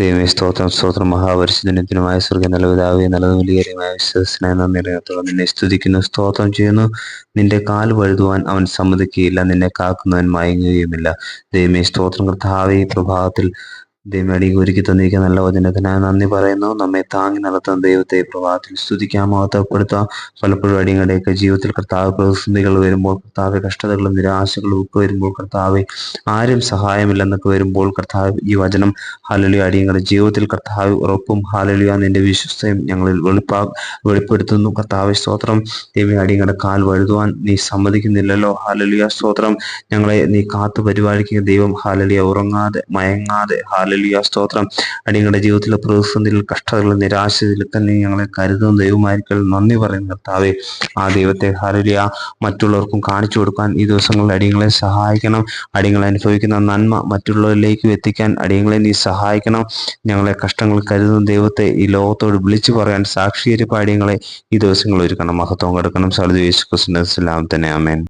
ദൈവമേ സ്തോത്രം സ്തോത്രം. മഹാപരിശുദ്ധനത്തിനുമായ സ്വർഗ നിലവിതാവേ നല്ലതും വലിയമായ വിശ്വസനായ നന്ദിയോടെ നിന്നെ സ്തുതിക്കുന്നു സ്തോത്രം ചെയ്യുന്നു. നിന്റെ കാൽ വഴുതുവാൻ അവൻ സമ്മതിക്കുകയില്ല നിന്നെ കാക്കുന്നവൻ മയങ്ങുകയുമില്ല. ദൈവമേ സ്തോത്രം കർത്താവേ ഈ പ്രഭാതത്തിൽ ദൈവം അടിക്ക് ഒരുക്കി തന്നിരിക്കുന്ന നല്ല വചനത്തിനായി നന്ദി പറയുന്നു. നമ്മെ താങ്ങി നടത്തുന്ന ദൈവത്തെ പ്രഭാതത്തിൽ സ്തുതിക്കാൻ മഹത്വപ്പെടുത്താം. പലപ്പോഴും അടിയങ്ങളുടെയൊക്കെ ജീവിതത്തിൽ കർത്താവ് പ്രതിസന്ധികൾ വരുമ്പോൾ കർത്താവ് കഷ്ടതകളും നിരാശകളും ഒക്കെ വരുമ്പോൾ കർത്താവ് ആരും സഹായമില്ലെന്നൊക്കെ വരുമ്പോൾ കർത്താവ് ഈ വചനം ഹാലലിയ അടിയങ്ങളുടെ ജീവിതത്തിൽ കർത്താവ് ഉറപ്പും ഹാലലിയ നിന്റെ വിശ്വസ്തയും ഞങ്ങളിൽ വെളിപ്പാ വെളിപ്പെടുത്തുന്നു. കർത്താവ് സ്തോത്രം. ദൈവം അടിയങ്ങളുടെ കാൽ വഴുതുവാൻ നീ സമ്മതിക്കുന്നില്ലല്ലോ. ഹാലലിയ സ്തോത്രം. ഞങ്ങളെ നീ കാത്തു പരിപാലിക്കുക ദൈവം. ഹാലലിയ ഉറങ്ങാതെ മയങ്ങാതെ ഹാലലിയ സ്തോത്രം. അടിയങ്ങളുടെ ജീവിതത്തിലെ പ്രതിസന്ധിയിൽ കഷ്ടതകളിൽ നിരാശയിൽ തന്നെ ഞങ്ങളെ കരുതുന്ന ദൈവമായിരിക്കൽ. നന്ദി പറയുന്ന കർത്താവെ. ആ ദൈവത്തെ ഹാലലിയ മറ്റുള്ളവർക്കും കാണിച്ചു കൊടുക്കാൻ ഈ ദിവസങ്ങളിൽ അടിയങ്ങളെ സഹായിക്കണം. അടിയങ്ങൾ അനുഭവിക്കുന്ന നന്മ മറ്റുള്ളവരിലേക്ക് എത്തിക്കാൻ അടിയങ്ങളെ നീ സഹായിക്കണം. ഞങ്ങളെ കഷ്ടങ്ങൾ കരുതുന്ന ദൈവത്തെ ഈ ലോകത്തോട് വിളിച്ചു പറയാൻ സാക്ഷീകരിപ്പ് അടിയങ്ങളെ. ഈ ദിവസങ്ങൾ ഒരുക്കണം. മഹത്വം കൊടുക്കണം. സലു യേശു ക്രിസ്തുവിന്റെ തന്നെ ആമേൻ.